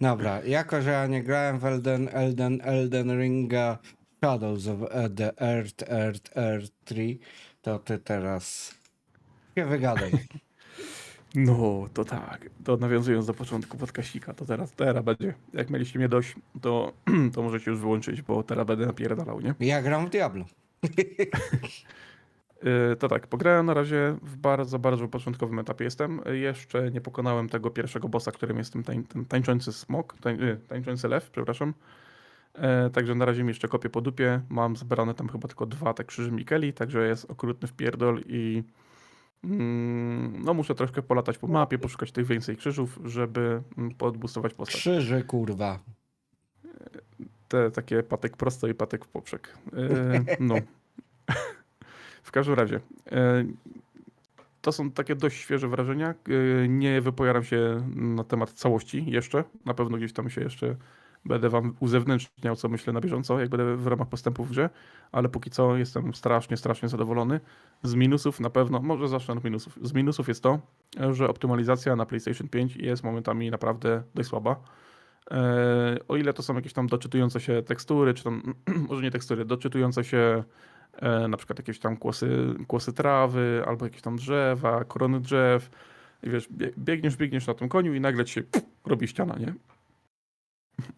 Dobra, jako że ja nie grałem w Elden, Elden, Elden Ringa Shadows of the Earth, Earth, Earth 3, to ty teraz się wygadaj. No, to tak. To nawiązując do początku podkaścika, to teraz, teraz będzie. Jak mieliście mnie dość, to, to możecie już wyłączyć, bo teraz będę napierdalał, nie? Ja gram w Diablo. Yy, to tak, pograłem na razie w bardzo, bardzo początkowym etapie jestem. Jeszcze nie pokonałem tego pierwszego bossa, którym jest ten, tań, ten tańczący smok, tań, yy, tańczący lew, przepraszam. Yy, Także na razie mi jeszcze kopię po dupie. Mam zebrane tam chyba tylko dwa te krzyży Mikeli, także jest okrutny wpierdol i mm, no muszę troszkę polatać po mapie, poszukać tych więcej krzyżów, żeby mm, podbustować postać. Krzyży, kurwa. Te takie patek prosto i patek w poprzek. Yy, no. W każdym razie. e, To są takie dość świeże wrażenia. E, Nie wypowiadam się na temat całości jeszcze. Na pewno gdzieś tam się jeszcze będę wam uzewnętrzniał, co myślę na bieżąco, jak będę w ramach postępów w grze, ale póki co jestem strasznie, strasznie zadowolony. Z minusów na pewno, może zacznę od minusów. Z minusów jest to, że optymalizacja na PlayStation 5 jest momentami naprawdę dość słaba. E, O ile to są jakieś tam doczytujące się tekstury, czy tam, może nie tekstury, doczytujące się na przykład jakieś tam kłosy, kłosy trawy, albo jakieś tam drzewa, korony drzew. I wiesz, bie- biegniesz, biegniesz na tym koniu i nagle ci się pff, robi ściana, nie?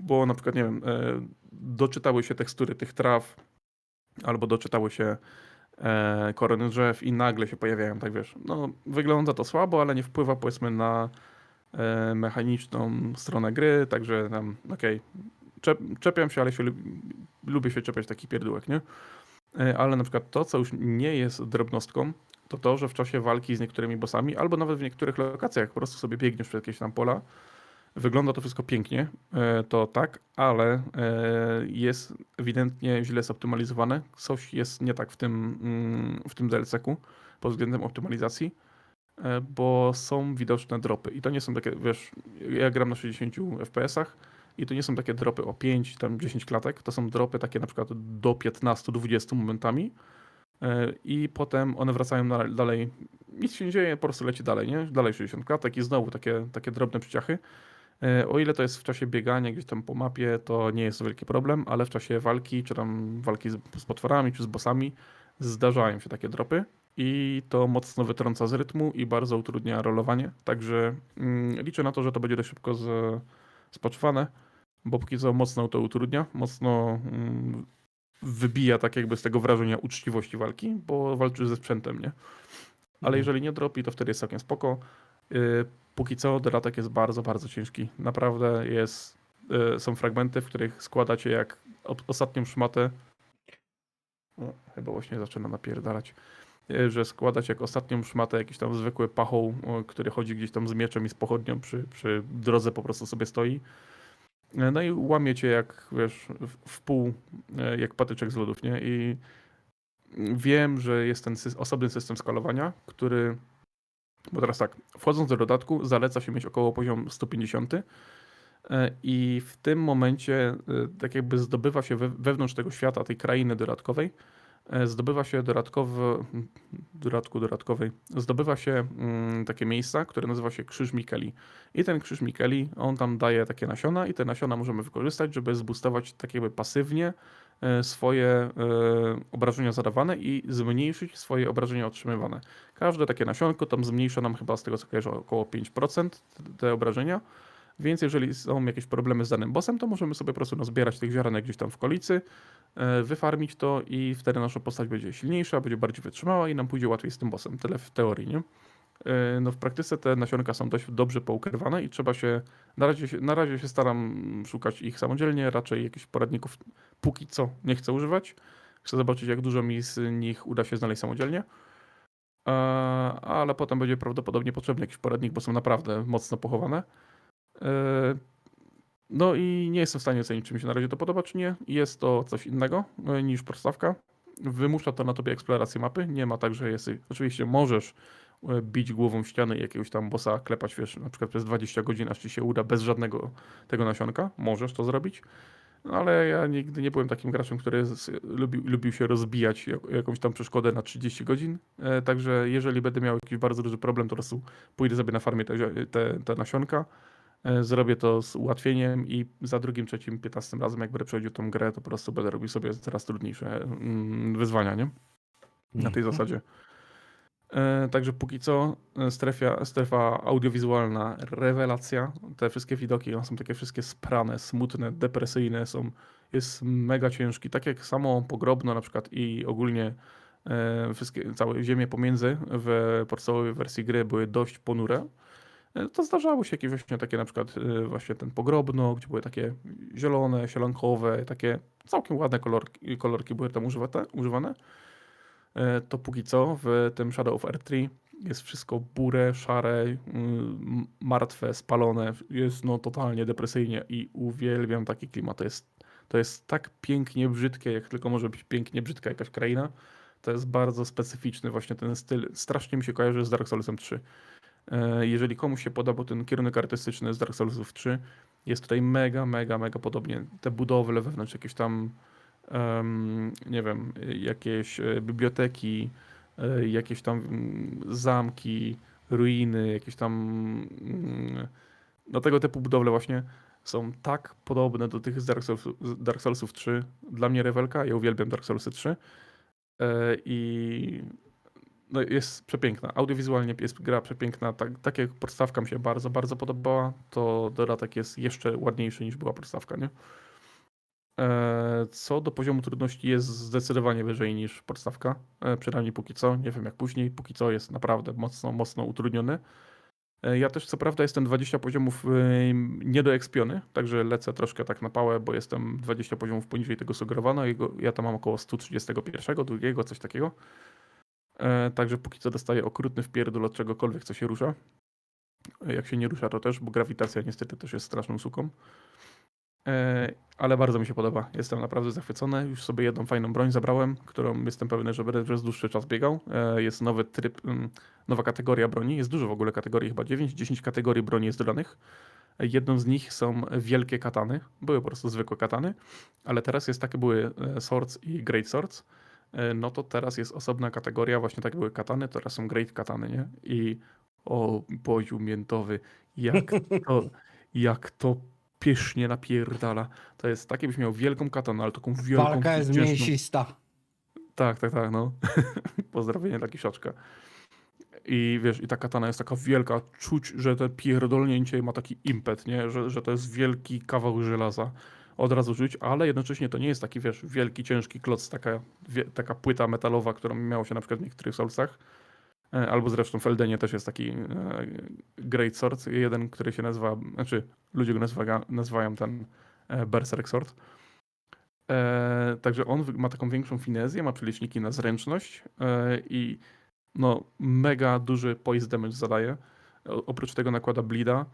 Bo na przykład, nie wiem, e, doczytały się tekstury tych traw, albo doczytały się e, korony drzew i nagle się pojawiają, tak wiesz. No, wygląda to słabo, ale nie wpływa powiedzmy na e, mechaniczną stronę gry, także tam, okej, czep, czepiam się, ale się lubi, lubię się czepiać takich pierdółek, nie? E, Ale na przykład to, co już nie jest drobnostką, to to, że w czasie walki z niektórymi bossami, albo nawet w niektórych lokacjach, po prostu sobie biegniesz przez jakieś tam pola, wygląda to wszystko pięknie, e, to tak, ale e, jest ewidentnie źle zoptymalizowane. Coś jest nie tak w tym, mm, w tym DLC-ku pod względem optymalizacji, bo są widoczne dropy. I to nie są takie, wiesz, ja gram na 60 FPS-ach, i to nie są takie dropy o 5, tam 10 klatek, to są dropy takie na przykład do 15-20 momentami. E, i potem one wracają na, dalej, nic się nie dzieje, po prostu leci dalej, nie? Dalej 60 klatek i znowu takie, takie drobne przyciachy. E, O ile to jest w czasie biegania gdzieś tam po mapie, to nie jest to wielki problem, ale w czasie walki, czy tam walki z, z potworami, czy z bossami, zdarzają się takie dropy. I to mocno wytrąca z rytmu i bardzo utrudnia rolowanie, także mm, liczę na to, że to będzie dość szybko z, spaczowane, bo póki co mocno to utrudnia, mocno mm, wybija tak jakby z tego wrażenia uczciwości walki, bo walczy ze sprzętem, nie? Ale Mhm. jeżeli nie dropi, to wtedy jest całkiem spoko. Yy, póki co dodatek jest bardzo, bardzo ciężki. Naprawdę jest, yy, są fragmenty, w których składacie jak ostatnią szmatę. O, chyba właśnie zaczyna napierdalać. Yy, Że składać jak ostatnią szmatę jakiś tam zwykły pachoł, o, który chodzi gdzieś tam z mieczem i z pochodnią przy, przy drodze po prostu sobie stoi. Yy, No i łamie cię jak, wiesz, w, pół, jak patyczek z lodów, nie? I wiem, że jest ten sys- osobny system skalowania, który bo teraz tak, wchodząc do dodatku, zaleca się mieć około poziom 150 e, i w tym momencie e, tak jakby zdobywa się we, wewnątrz tego świata, tej krainy dodatkowej, e, zdobywa się dodatkowo, dodatku dodatkowej, zdobywa się mm, takie miejsca, które nazywa się Krzyż Mikeli. I ten Krzyż Mikeli, on tam daje takie nasiona i te nasiona możemy wykorzystać, żeby zboostować tak jakby pasywnie e, swoje e, obrażenia zadawane i zmniejszyć swoje obrażenia otrzymywane. Każde takie nasionko tam zmniejsza nam chyba z tego co kojarzę około 5% te obrażenia. Więc jeżeli są jakieś problemy z danym bossem, to możemy sobie po prostu nazbierać tych ziarenek gdzieś tam w okolicy, e, wyfarmić to i wtedy nasza postać będzie silniejsza, będzie bardziej wytrzymała i nam pójdzie łatwiej z tym bossem. Tyle w teorii, nie? E, No w praktyce te nasionka są dość dobrze poukrywane i trzeba się na, razie się, na razie się staram szukać ich samodzielnie, raczej jakichś poradników póki co nie chcę używać. Chcę zobaczyć, jak dużo mi z nich uda się znaleźć samodzielnie. E, ale potem będzie prawdopodobnie potrzebny jakiś poradnik, bo są naprawdę mocno pochowane. E, No i nie jestem w stanie ocenić, czy mi się na razie to podoba, czy nie. Jest to coś innego e, niż podstawka. Wymusza to na tobie eksplorację mapy. Nie ma tak, że jesteś. Oczywiście możesz e, bić głową w ścianę i jakiegoś tam bossa klepać, wiesz, na przykład przez 20 godzin, aż ci się uda bez żadnego tego nasionka. Możesz to zrobić. No, ale ja nigdy nie byłem takim graczem, który lubił, lubił się rozbijać jak, jakąś tam przeszkodę na 30 godzin. Także jeżeli będę miał jakiś bardzo duży problem, to po prostu pójdę sobie na farmie te, te, te nasionka Zrobię to z ułatwieniem i za drugim, trzecim, piętnastym razem, jak będę przechodził tą grę, to po prostu będę robił sobie coraz trudniejsze mm, wyzwania, nie? Na tej Mhm. zasadzie. E, Także póki co e, strefia, strefa audiowizualna, rewelacja. Te wszystkie widoki, one są takie wszystkie sprane, smutne, depresyjne, są, jest mega ciężki. Tak jak samo Pogrobno na przykład i ogólnie e, wszystkie, całe ziemie pomiędzy w podstawowej wersji gry były dość ponure. E, To zdarzało się jakieś właśnie takie na przykład e, właśnie ten Pogrobno, gdzie były takie zielone, sielankowe, takie całkiem ładne kolorki, kolorki były tam używane, używane e, to póki co w tym Shadow of R3 jest wszystko burę, szare, mm, martwe, spalone. Jest no totalnie depresyjnie i uwielbiam taki klimat. To jest, to jest tak pięknie brzydkie, jak tylko może być pięknie brzydka jakaś kraina. To jest bardzo specyficzny właśnie ten styl. Strasznie mi się kojarzy z Dark Soulsem 3. E, Jeżeli komuś się podobał ten kierunek artystyczny z Dark Soulsów 3, jest tutaj mega, mega, mega podobnie. Te budowle wewnątrz, jakieś tam em, nie wiem, jakieś e, biblioteki, e, jakieś tam mm, zamki, ruiny, jakieś tam mm, no tego typu budowle właśnie są tak podobne do tych z Dark, Souls, Dark Soulsów 3. Dla mnie rewelka, ja uwielbiam Dark Soulsy 3 E, i no jest przepiękna. Audiowizualnie jest gra przepiękna. Tak, tak jak podstawka mi się bardzo, bardzo podobała, to dodatek jest jeszcze ładniejszy niż była podstawka, nie? E, Co do poziomu trudności jest zdecydowanie wyżej niż podstawka, e, przynajmniej póki co, nie wiem jak później, póki co jest naprawdę mocno, mocno utrudniony. E, Ja też co prawda jestem 20 poziomów e, niedoekspiony, także lecę troszkę tak na pałę, bo jestem 20 poziomów poniżej tego sugerowano, ja tam mam około 131, drugiego, coś takiego. E, Także póki co dostaję okrutny wpierdol od czegokolwiek, co się rusza. E, Jak się nie rusza, to też, bo grawitacja niestety też jest straszną suką. E, ale bardzo mi się podoba. Jestem naprawdę zachwycony. Już sobie jedną fajną broń zabrałem, którą jestem pewny, że będę przez dłuższy czas biegał. Jest nowy tryb, mm, nowa kategoria broni. Jest dużo w ogóle kategorii, chyba 9, 10 kategorii broni jest dodanych. Jedną z nich są wielkie katany. Były po prostu zwykłe katany, ale teraz jest takie były swords i great swords. E, No to teraz jest osobna kategoria, właśnie tak były katany, teraz są great katany, nie? I o poziom miętowy, jak to, jak to pysznie napierdala. To jest takie, byś miał wielką katanę, ale taką wielką, Walka jest mięsista. Tak, tak, tak, no. Pozdrowienie dla Kiszoczka. I wiesz, i ta katana jest taka wielka, czuć, że to pierdolnięcie ma taki impet, nie? Że, że to jest wielki kawał żelaza. Od razu czuć, ale jednocześnie to nie jest taki, wiesz, wielki, ciężki kloc, taka, wie, taka płyta metalowa, którą miało się na przykład w niektórych Soulsach. E, Albo zresztą w Eldenie też jest taki e, Great Sword, jeden, który się nazywa, znaczy ludzie go nazywa, nazywają ten e, Berserk Sword. Także on ma taką większą finezję, ma przeliczniki na zręczność i no mega duży poise damage zadaje. Oprócz tego nakłada bleeda.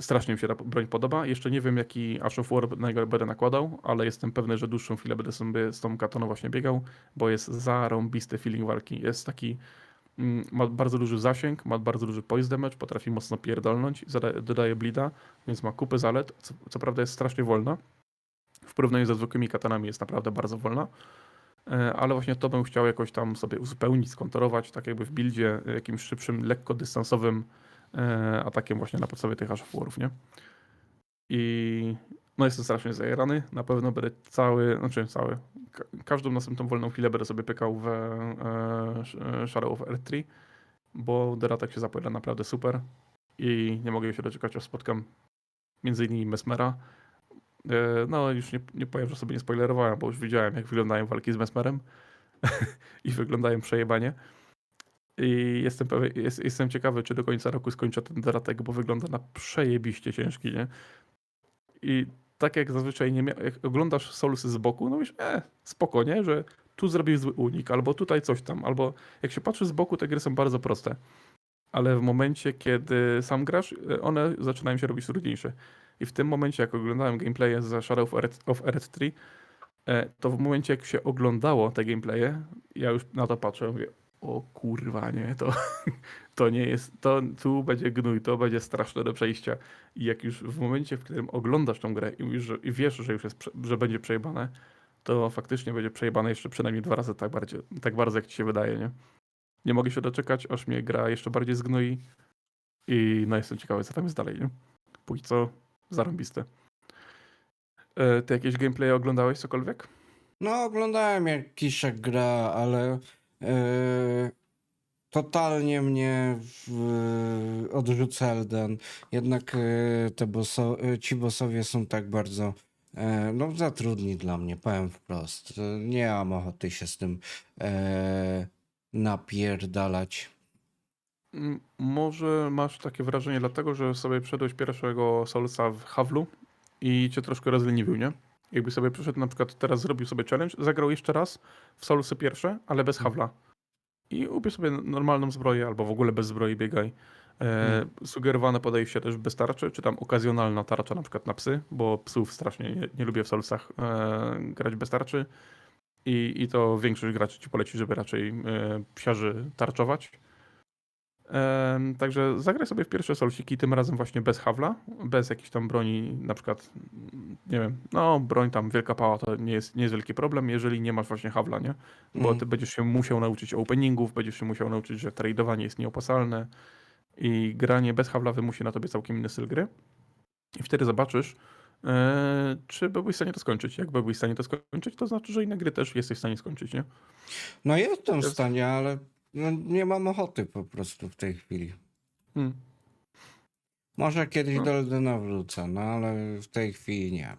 Strasznie mi się ta broń podoba. Jeszcze nie wiem jaki Ash of War na niego będę nakładał, ale jestem pewny, że dłuższą chwilę będę sobie z tą kataną właśnie biegał, bo jest zarąbisty feeling walki. Jest taki, mm, ma bardzo duży zasięg, ma bardzo duży poise damage, potrafi mocno pierdolnąć, dodaje bleeda, więc ma kupę zalet. Co, co prawda jest strasznie wolna, w porównaniu ze zwykłymi katanami jest naprawdę bardzo wolna. E, Ale właśnie to bym chciał jakoś tam sobie uzupełnić, skontrolować, tak jakby w buildzie e, jakimś szybszym, lekko dystansowym atakiem właśnie na podstawie tych Ash of Warów, nie? I no jestem strasznie zajarany. Na pewno będę cały, znaczy cały, ka każdą następną wolną chwilę będę sobie pykał w e, e, Shadow of R3, bo Deratek się zapowiada naprawdę super i nie mogę się doczekać, aż spotkam między innymi Mesmera, E, No, już nie, nie powiem, że sobie nie spoilerowałem, bo już widziałem, jak wyglądają walki z Mesmerem i wyglądają przejebanie. I jestem, pewien, jest, jestem ciekawy, czy do końca roku skończę ten dodatek, bo wygląda na przejebiście ciężki, nie? I tak jak zazwyczaj nie jak oglądasz Soulsy z boku, no wiesz, e, spoko, nie? Że tu zrobił zły unik, albo tutaj coś tam, albo jak się patrzy z boku, te gry są bardzo proste. Ale w momencie, kiedy sam grasz, e, one zaczynają się robić trudniejsze. I w tym momencie, jak oglądałem gameplaye z Shadow of Earth 3, e, to w momencie, jak się oglądało te gameplaye, ja już na to patrzę, mówię, o kurwa, nie, to, to nie jest, to tu będzie gnój, to będzie straszne do przejścia. I jak już w momencie, w którym oglądasz tą grę i, i wiesz, że już jest, że będzie przejebane, to faktycznie będzie przejebane jeszcze przynajmniej dwa razy tak, bardziej, tak bardzo, jak ci się wydaje, nie? Nie mogę się doczekać, aż mnie gra jeszcze bardziej zgnoi i no jestem ciekawy, co tam jest dalej, nie? póki co zarąbiste. E, Ty jakieś gameplay oglądałeś cokolwiek? No, oglądałem jak Kiszek gra, ale totalnie mnie w, odrzuca Elden. Jednak e, te bosso, ci bossowie są tak bardzo no, za trudni dla mnie, powiem wprost. Nie mam ochoty się z tym e, napierdalać. Mm, Może masz takie wrażenie dlatego, że sobie przeszedłeś pierwszego Soulsa w Havlu i cię troszkę rozleniwił, nie? Jakby sobie przyszedł na przykład teraz zrobił sobie challenge, zagrał jeszcze raz w Soulsy pierwsze, ale bez Havla. I ubierz sobie normalną zbroję albo w ogóle bez zbroi biegaj. E, Mm. Sugerowane podejście też bez tarczy, czy tam okazjonalna tarcza na przykład na psy, bo psów strasznie nie, nie lubię w Soulsach e, grać bez tarczy. I, I to większość graczy ci poleci, żeby raczej e, psiarzy tarczować. Także zagraj sobie w pierwsze solsiki, tym razem właśnie bez hawla, bez jakiejś tam broni, na przykład, nie wiem, no broń tam, wielka pała to nie jest, nie jest wielki problem, jeżeli nie masz właśnie hawla, nie? Bo Mm. ty będziesz się musiał nauczyć openingów, będziesz się musiał nauczyć, że tradowanie jest nieopłacalne i granie bez hawla wymusi na tobie całkiem inny styl gry. I wtedy zobaczysz, e, czy byłbyś w stanie to skończyć. Jak byłbyś w stanie to skończyć, to znaczy, że inne gry też jesteś w stanie skończyć, nie? No jestem w stanie, ale no, nie mam ochoty po prostu w tej chwili. Hmm. Może kiedyś No. do Eldena wrócę, no ale w tej chwili nie.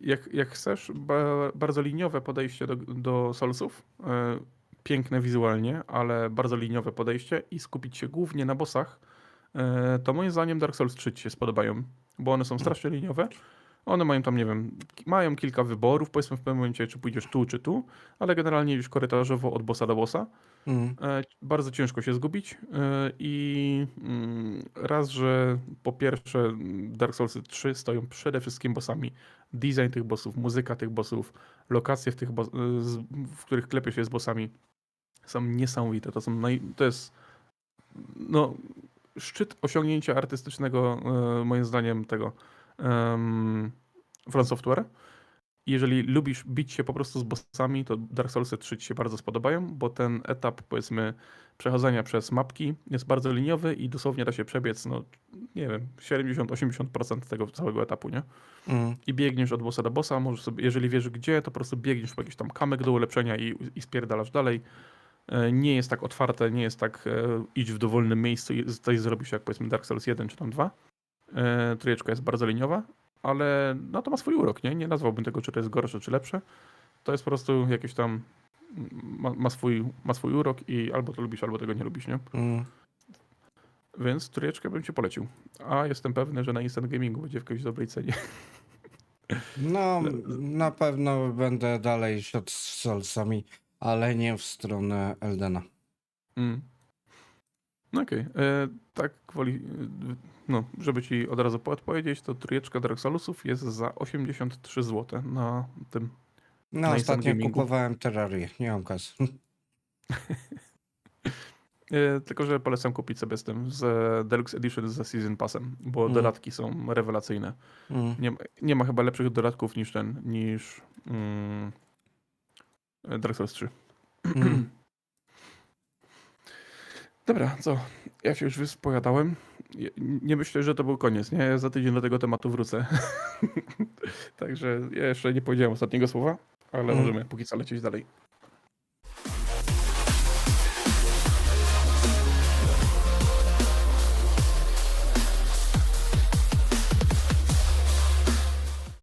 Jak, jak chcesz, ba, bardzo liniowe podejście do, do Soulsów, e, piękne wizualnie, ale bardzo liniowe podejście i skupić się głównie na bossach, e, to moim zdaniem Dark Souls 3 ci się spodobają, bo one są strasznie liniowe. One mają tam, nie wiem, mają kilka wyborów, powiedzmy w pewnym momencie, czy pójdziesz tu, czy tu, ale generalnie już korytarzowo od bossa do bossa. Mm. Bardzo ciężko się zgubić e, i mm, raz, że po pierwsze mm, Dark Souls 3 stoją przede wszystkim bossami. Design tych bossów, muzyka tych bossów, lokacje, w, tych bos- e, w których klepie się z bossami są niesamowite. To, są naj, to jest no, szczyt osiągnięcia artystycznego moim zdaniem tego um, From Software. Jeżeli lubisz bić się po prostu z bossami, to Dark Soulsy 3 ci się bardzo spodobają, bo ten etap, powiedzmy, przechodzenia przez mapki jest bardzo liniowy i dosłownie da się przebiec, no, nie wiem, 70-80% tego całego etapu, nie? Mm. I biegniesz od bossa do bossa, możesz sobie, jeżeli wiesz gdzie, to po prostu biegniesz po jakiś tam kamek do ulepszenia i, i spierdalasz dalej. E, Nie jest tak otwarte, nie jest tak e, idź w dowolnym miejscu i coś zrobisz jak powiedzmy Dark Souls 1 czy tam 2. E, trójeczka jest bardzo liniowa, ale no to ma swój urok, nie? Nie nazwałbym tego, czy to jest gorsze, czy lepsze. To jest po prostu jakieś tam ma, ma, swój, ma swój urok i albo to lubisz, albo tego nie lubisz, nie? Mm. Więc trójeczkę bym ci polecił. A jestem pewny, że na Instant Gamingu będzie w jakiejś dobrej cenie. No, na pewno będę dalej szedł z Soulsami, ale nie w stronę Eldena. Mm. No Okej, e, tak gwoli, e, no, żeby ci od razu odpowiedzieć, to trójeczka Dark Soulsów jest za 83 zł na tym. No, Na ostatnio Gamingu. kupowałem Terrarię, nie mam kasy. E, tylko, że polecam kupić sobie z tym, z Deluxe Edition z Season Passem, bo Mm. dodatki są rewelacyjne. Mm. Nie, ma- nie ma chyba lepszych dodatków niż ten, niż mm, Dark Souls 3. Mm. Dobra, co? Ja się już wyspowiadałem. Je- Nie myślę, że to był koniec, nie? Ja za tydzień do tego tematu wrócę. Także ja jeszcze nie powiedziałem ostatniego słowa, ale Mm. możemy póki co lecieć dalej.